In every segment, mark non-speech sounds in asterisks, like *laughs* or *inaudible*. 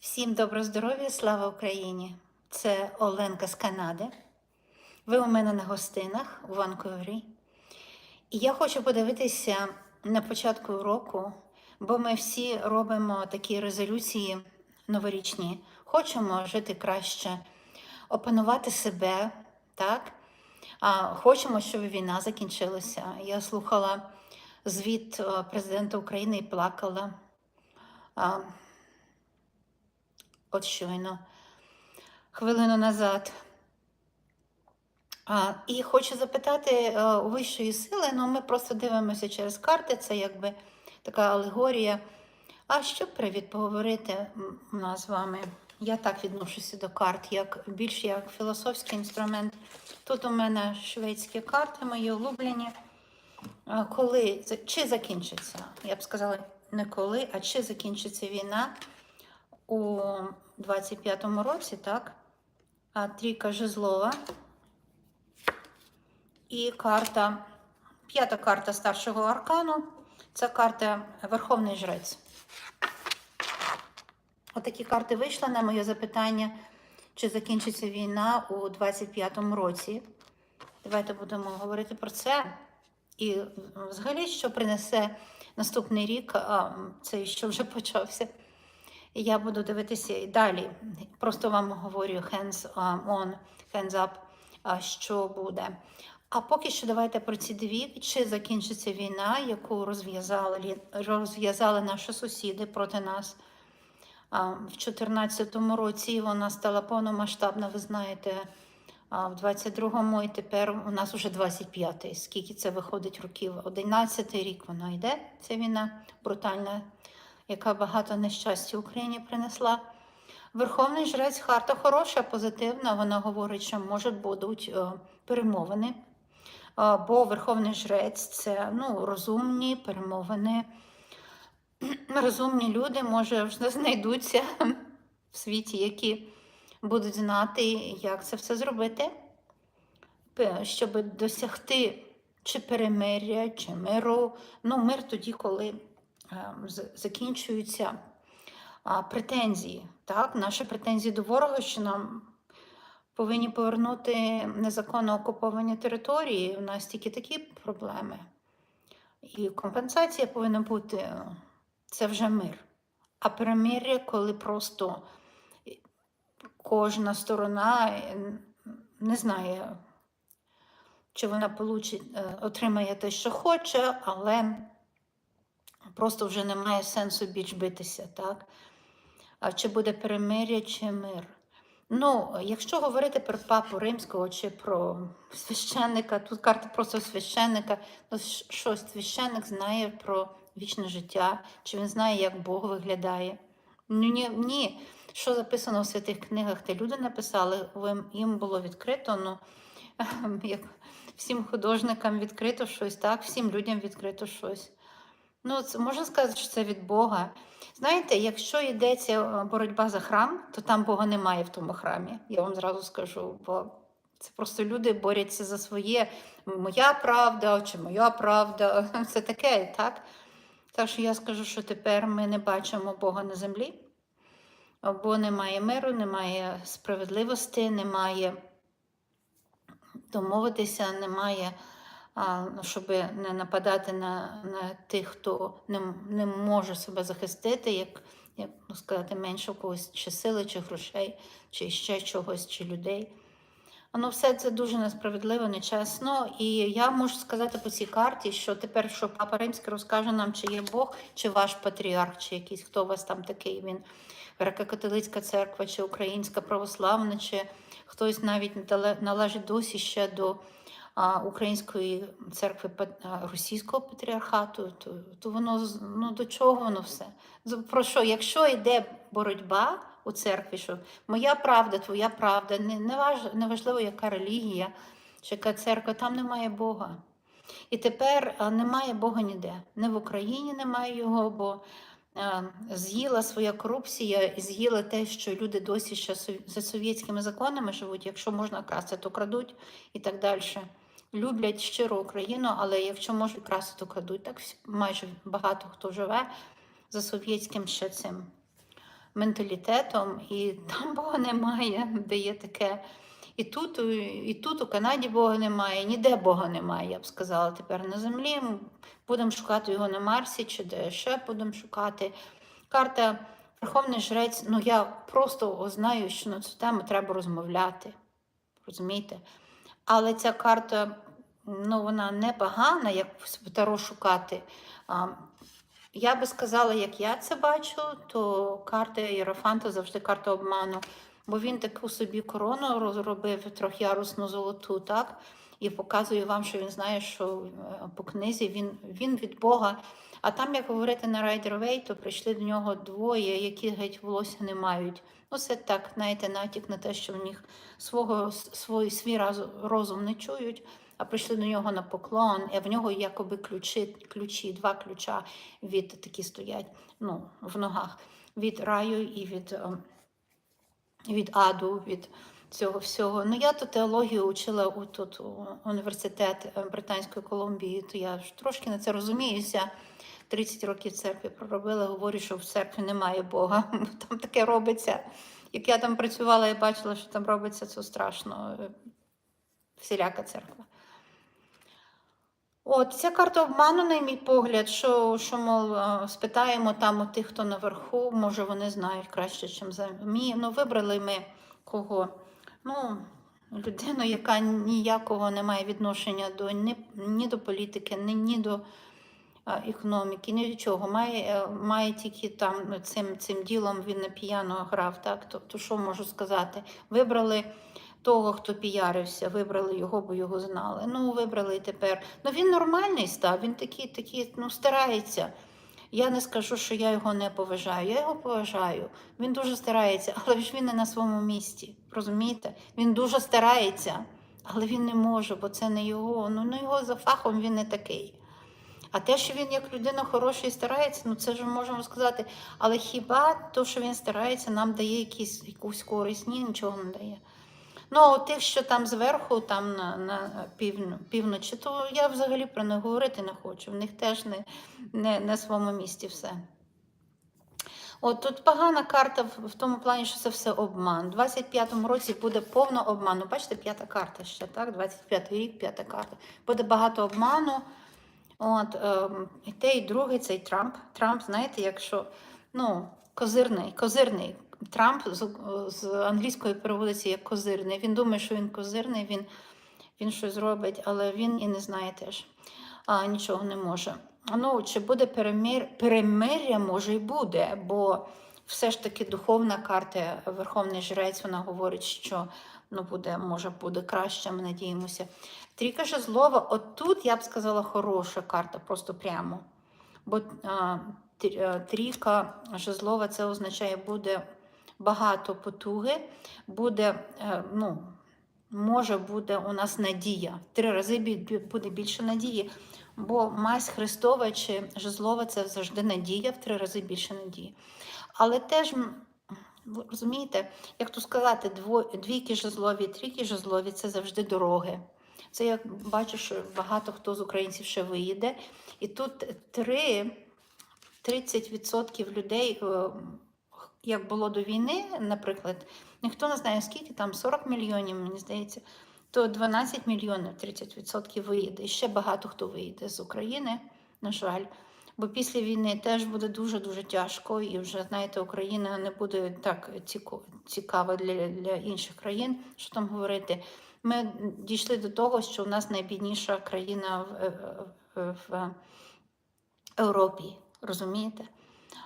Всім доброго здоров'я, слава Україні! Це Оленка з Канади. Ви у мене на гостинах у Ванкувері. І я хочу подивитися на початку року, бо ми всі робимо такі резолюції новорічні. Хочемо жити краще, опанувати себе, так? А, хочемо, щоб війна закінчилася. Я слухала звіт е, президента України і плакала. От щойно, хвилину назад. А, і хочу запитати е, у вищої сили, ну ми просто дивимося через карти, це якби така алегорія. А що привід поговорити у нас з вами? Я так відношуся до карт, як більш як філософський інструмент. Тут у мене шведські карти, мої улюблені. Коли чи закінчиться? Я б сказала не коли, а чи закінчиться війна у 25-му році, так? А трійка жезлова. І карта, п'ята карта старшого аркану. Це карта Верховний Жрець. Отакі карти вийшли на моє запитання, чи закінчиться війна у 25-му році. Давайте будемо говорити про це. І взагалі, що принесе наступний рік, а цей що вже почався. Я буду дивитися і далі. Просто вам говорю hands on, hands up, що буде. А поки що давайте про ці дві. Чи закінчиться війна, яку розв'язали, розв'язали наші сусіди проти нас в 2014 році. Вона стала повномасштабна, ви знаєте, в 22-му і тепер у нас вже 25-й. Скільки це виходить років? 11-й рік вона йде, ця війна брутальна, яка багато нещастя Україні принесла. Верховний жрець Харта хороша, позитивна. Вона говорить, що може будуть е, перемовини. Е, Бо Верховний жрець це ну, розумні перемовини. *clears throat* Розумні люди, може, вже знайдуться в світі, які будуть знати, як це все зробити, щоб досягти чи перемир'я, чи миру. Ну, мир тоді, коли закінчуються претензії. Так? Наші претензії до ворога, що нам повинні повернути незаконно окуповані території. У нас тільки такі проблеми. І компенсація повинна бути це вже мир. А перемир'я, коли просто кожна сторона е, не знає, чи вона получить, е, отримає те, що хоче, але просто вже немає сенсу більш битися, так? А чи буде перемир'я, чи мир? Ну, якщо говорити про папу римського чи про священника, тут карта просто священника, ну що священник знає про вічне життя, чи він знає, як Бог виглядає? Ну, ні, ні. Що записано в святих книгах, те люди написали, їм було відкрито, ну, *laughs* як всім художникам відкрито щось, так, всім людям відкрито щось. Ну, це можна сказати, що це від Бога. Знаєте, якщо йдеться е, боротьба за храм, то там Бога немає в тому храмі. Я вам зразу скажу, бо це просто люди борються за своє моя правда чи моя правда. *laughs* Це таке, так? Так що я скажу, що тепер ми не бачимо Бога на землі, бо немає миру, немає справедливості, немає домовитися, немає, щоб не нападати на, на тих, хто не, не може себе захистити, як, як ну, сказати, менше у когось чи сили, чи грошей, чи ще чогось, чи людей. Ну, все це дуже несправедливо, нечесно. І я можу сказати по цій карті, що тепер, що Папа Римський розкаже нам, чи є Бог, чи ваш патріарх, чи якийсь, хто у вас там такий він, греко-католицька церква, чи українська православна, чи хтось навіть належить досі ще до української церкви російського патріархату, то, то воно ну, до чого воно все? Про що? Якщо йде боротьба у церкві, що моя правда, твоя правда, не, не, важ, не важливо, яка релігія чи яка церква, там немає Бога. І тепер немає Бога ніде. Не в Україні немає його, бо з'їла своя корупція, і з'їла те, що люди досі ще за совєтськими законами живуть. Якщо можна красти, то крадуть і так далі. Люблять щиро Україну, але якщо можуть красти, то крадуть. Так майже багато хто живе за совєтським ще цим менталітетом, і *laughs* там Бога немає, де є таке. І тут, і тут у Канаді Бога немає, ніде Бога немає, я б сказала тепер на землі. Будемо шукати його на Марсі, чи де ще будемо шукати. Карта Верховний Жрець, ну я просто знаю, що на цю тему треба розмовляти. Розумієте? Але ця карта, ну, вона не погана, як Таро шукати. Я би сказала, як я це бачу, то карта Єрофанта завжди карта обману. Бо він таку собі корону розробив трьохярусну золоту, так? І показує вам, що він знає, що е, по книзі він, він від Бога. А там, як говорити на Райдер Вей, то прийшли до нього двоє, які геть волосся не мають. Ну, це так, знаєте, натяк на те, що в них свого, свій, свій розум не чують, а прийшли до нього на поклон, і в нього якоби ключі, ключі, два ключа від такі стоять ну, в ногах від раю і від, ем, від аду, від цього всього. Ну, я то теологію учила у тут у університет е, Британської Колумбії, то я ж трошки на це розуміюся. 30 років церкві проробила, говорю, що в церкві немає Бога. бо *laughs* Там таке робиться. Як я там працювала і бачила, що там робиться, це страшно. Всіляка церква. От, ця карта обману, на мій погляд, що, що мов, е, спитаємо там у тих, хто наверху, може вони знають краще, ніж за. Ну, вибрали ми кого? Ну, людину, яка ніякого не має відношення до ні, ні до політики, ні, ні до економіки, ні до чого. Має, е, має тільки там цим, цим ділом він на піано грав. Так? Тобто, що можу сказати? Вибрали того, хто піярився, вибрали його, бо його знали. Ну, вибрали і тепер. Ну він нормальний став, він такий, такий, ну, старається. Я не скажу, що я його не поважаю. Я його поважаю. Він дуже старається, але ж він не на своєму місці. Розумієте? Він дуже старається, але він не може, бо це не його. Ну, ну його за фахом він не такий. А те, що він як людина хороша і старається, ну це ж ми можемо сказати. Але хіба то, що він старається, нам дає якісь, якусь користь? Ні, нічого не дає. Ну, а тих, що там зверху, там на, на півно, півночі, то я взагалі про них говорити не хочу. В них теж не, не на своєму місці все. От тут погана карта в, в тому плані, що це все обман. У 25-му році буде повно обману. Бачите, п'ята карта ще, так? 25-й рік, п'ята карта. Буде багато обману. От, ем, і те, і друге, цей Трамп. Трамп, знаєте, якщо ну, козирний, козирний. Трамп з, з англійської переводиться як козирний. Він думає, що він козирний, він, він щось зробить, але він і не знає теж. А, нічого не може. Ну, чи буде перемир... перемир'я, може і буде, бо все ж таки духовна карта, Верховний Жрець, вона говорить, що ну, буде, може, буде краще, ми надіємося. Трійка жезлова, от тут я б сказала хороша карта, просто прямо. Бо а, трійка жезлова це означає, буде багато потуги, буде, е, ну, може буде у нас надія. В Три рази буде більше надії. Бо мазь Христова чи жезлова це завжди надія, в три рази більше надії. Але теж, розумієте, як то сказати, дво, двійки жезлові, трійки жезлові це завжди дороги. Це я бачу, що багато хто з українців ще виїде. І тут три, 30% людей, е, як було до війни, наприклад, ніхто не знає, скільки там 40 мільйонів, мені здається, то 12 мільйонів 30% виїде. І ще багато хто виїде з України, на жаль. Бо після війни теж буде дуже-дуже тяжко, і вже, знаєте, Україна не буде так цікава для, для інших країн, що там говорити. Ми дійшли до того, що у нас найбідніша країна в, е, в, в Європі, розумієте?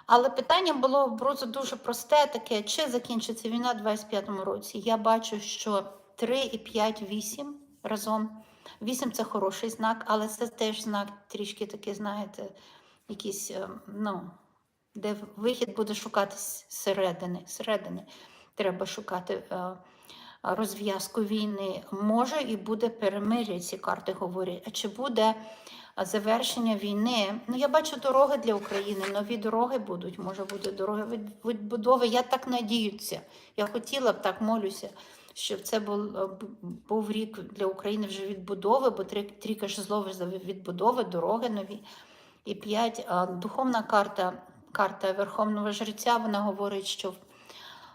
Але питання було просто дуже просте таке, чи закінчиться війна в 25-му році. Я бачу, що 3 і 5, 8 разом. 8 це хороший знак, але це теж знак трішки такий, знаєте, якийсь, е, ну, де вихід буде шукати зсередини. Зсередини треба шукати е, розв'язку війни. Може і буде перемир'я, ці карти говорять. А чи буде завершення війни? Ну, я бачу дороги для України, нові дороги будуть, може буде дороги відбудови. Я так надіюся. Я хотіла б так молюся, щоб це був, був рік для України вже відбудови, бо трійка жезлових за відбудови, дороги нові. І п'ять духовна карта карта Верховного Жреця, вона говорить, що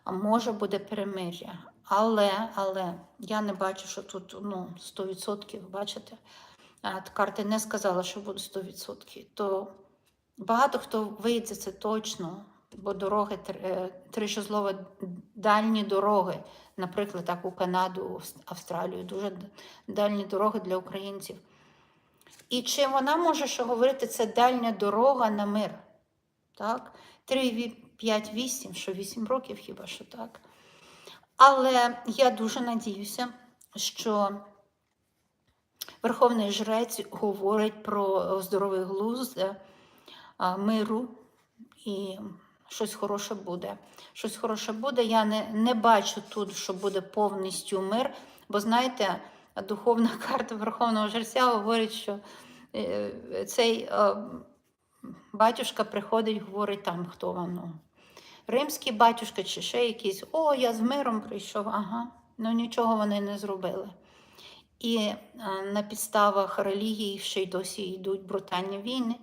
може буде перемир'я. Але, але я не бачу, що тут ну, 100%, бачите? Карти не сказала, що буде 100%. То багато хто вийде це точно, бо дороги, е, три жезлова дальні дороги, наприклад, так у Канаду, Австралію, дуже дальні дороги для українців. І чи вона може що говорити, це дальня дорога на мир? Так? 3, 5, 8, що 8 років хіба що так. Але я дуже надіюся, що Верховний жрець говорить про здоровий глузд, е, миру і щось хороше буде. Щось хороше буде. Я не, не бачу тут, що буде повністю мир, бо знаєте, духовна *laughs* карта Верховного Жерця говорить, що е, цей е, батюшка приходить, говорить там, хто вам. Ну, римський батюшка чи ще якийсь, о, я з миром прийшов, ага. Ну нічого вони не зробили. І е, на підставах релігії ще й досі йдуть брутальні війни.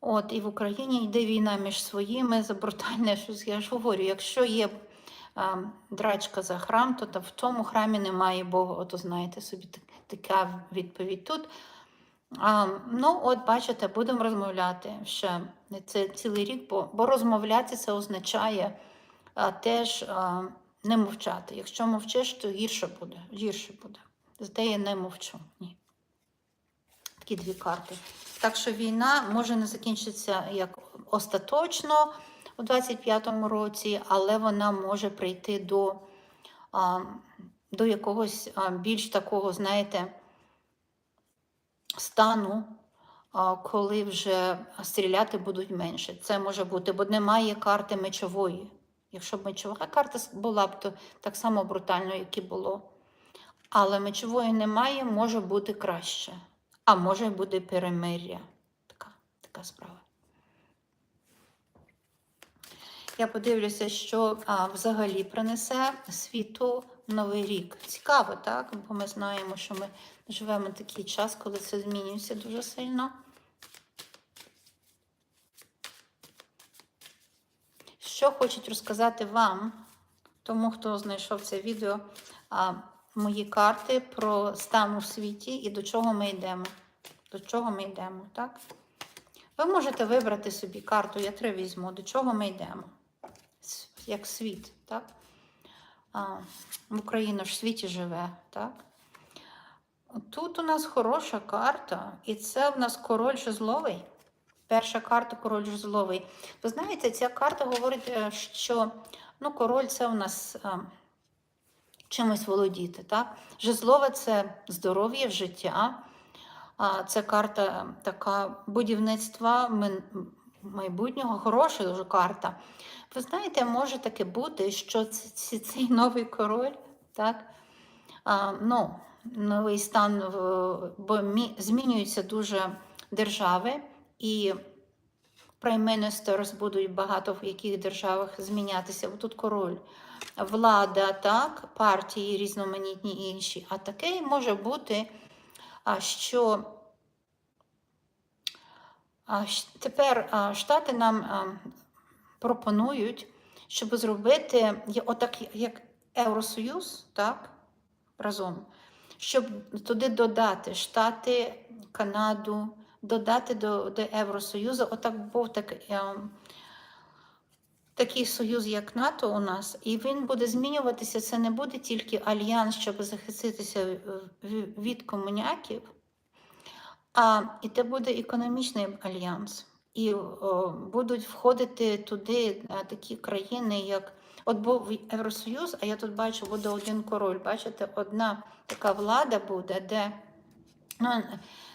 От, і в Україні йде війна між своїми за брутальне щось. Я ж говорю, якщо є драчка за храм, то в тому храмі немає Бога. Ото знаєте собі така відповідь тут. А, ну, от бачите, будемо розмовляти ще це цілий рік, бо, бо розмовляти це означає а, теж а, не мовчати. Якщо мовчиш, то гірше буде. Гірше буде. Зате я не мовчу. Ні. Такі дві карти. Так що війна може не закінчитися як остаточно у 25-му році, але вона може прийти до, до якогось більш такого, знаєте, стану, коли вже стріляти будуть менше. Це може бути, бо немає карти мечової. Якщо б мечова карта була б, то так само брутально, як і було. Але мечової немає, може бути краще. А може буде перемир'я. Така, така справа. Я подивлюся, що а, взагалі принесе світу Новий рік. Цікаво, так? Бо ми знаємо, що ми живемо такий час, коли це змінюється дуже сильно. Що хочуть розказати вам, тому хто знайшов це відео, а, мої карти про стан у світі і до чого ми йдемо. До чого ми йдемо, так? Ви можете вибрати собі карту, я три візьму, до чого ми йдемо. Як світ, так? А, в Україна ж в світі живе, так? Тут у нас хороша карта, і це в нас король жезловий. Перша карта король жезловий. Ви знаєте, ця карта говорить, е, що ну, король це у нас а, чимось володіти. Так? Жезлове це здоров'я, життя. А, Це карта е, така будівництва майбутнього, хороша дуже карта. Ви знаєте, може таке бути, що цей новий король, так? А, ну, новий стан, бо змінюються дуже держави, і Ministers будуть багато в яких державах змінятися. Бо Тут король, влада, так, партії різноманітні інші. А таке може бути, що тепер Штати нам пропонують, щоб зробити отак, як Євросоюз, так, разом, щоб туди додати Штати, Канаду, додати до, до Євросоюзу. Отак був так, ем, такий союз, як НАТО у нас, і він буде змінюватися. Це не буде тільки альянс, щоб захиститися е, від комуняків, а і це буде економічний альянс. І о, будуть входити туди е, такі країни, як от був Євросоюз, а я тут бачу, буде один король. Бачите, одна така влада буде, де ну,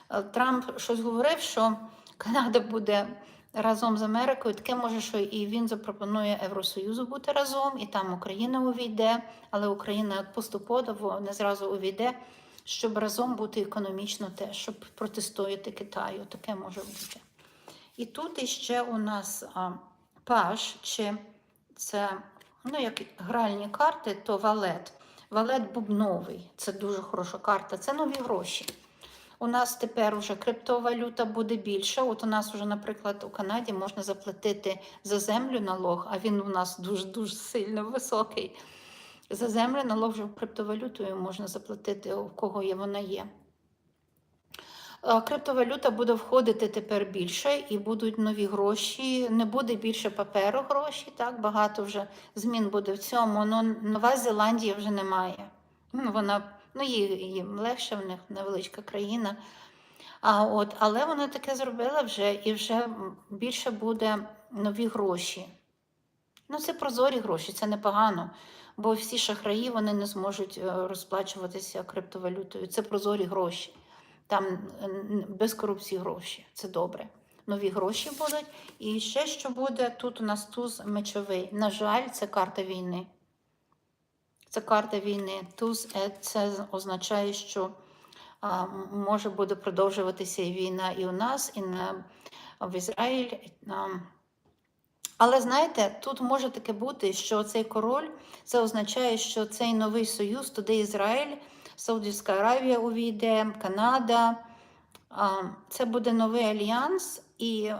е, Трамп щось говорив, що Канада буде разом з Америкою. Таке може, що і він запропонує Євросоюзу бути разом, і там Україна увійде, але Україна поступово не зразу увійде, щоб разом бути економічно теж, щоб протистояти Китаю. Таке може бути. І тут іще у нас а, паш, чи це ну, як гральні карти, то валет. Валет бубновий. Це дуже хороша карта. Це нові гроші. У нас тепер вже криптовалюта буде більша. От у нас вже, наприклад, у Канаді можна заплатити за землю налог, а він у нас дуже-дуже сильно високий. За землю налог вже криптовалютою можна заплатити, у кого є вона є. Е, Криптовалюта буде входити тепер більше і будуть нові гроші. Не буде більше паперу гроші. Так багато вже змін буде в цьому. Ну Нова Зеландія вже немає. Ну, Вона ну їм легше в них невеличка країна. А от, але вона таке зробила вже і вже більше буде нові гроші. Ну, це прозорі гроші, це непогано, бо всі шахраї вони не зможуть е, розплачуватися криптовалютою. Це прозорі гроші. Там н- без корупції гроші. Це добре. Нові гроші будуть. І ще що буде, тут у нас туз мечовий. На жаль, це карта війни. Це карта війни. Туз е, це означає, що а, може буде продовжуватися і війна і у нас, і на, в Ізраїль. А, але знаєте, тут може таке бути, що цей король це означає, що цей новий союз, туди Ізраїль, Саудівська Аравія увійде, Канада. Це буде новий альянс, і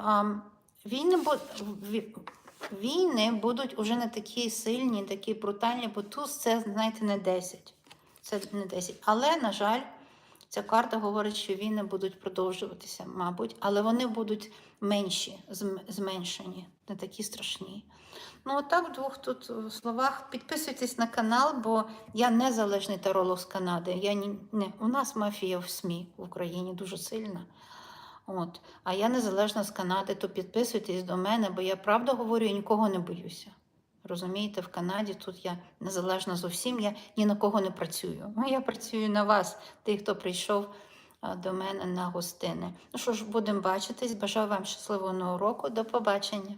війни, будуть уже не такі сильні, такі брутальні, бо тут це, знаєте, не 10. Це не 10. Але, на жаль, ця карта говорить, що війни будуть продовжуватися, мабуть, але вони будуть менші, зменшені, не такі страшні. Ну, отак, в двох тут е, словах. Підписуйтесь на канал, бо я незалежний таролог з Канади. Я ні, не, у нас мафія в СМІ в Україні дуже сильна. От. А я незалежна з Канади, то підписуйтесь до мене, бо я правда говорю, я нікого не боюся. Розумієте, в Канаді тут я незалежна зовсім, я ні на кого не працюю. Ну, Я працюю на вас, тих, хто прийшов до мене на гостини. Ну що ж, будемо бачитись. Бажаю вам щасливого нового року. До побачення.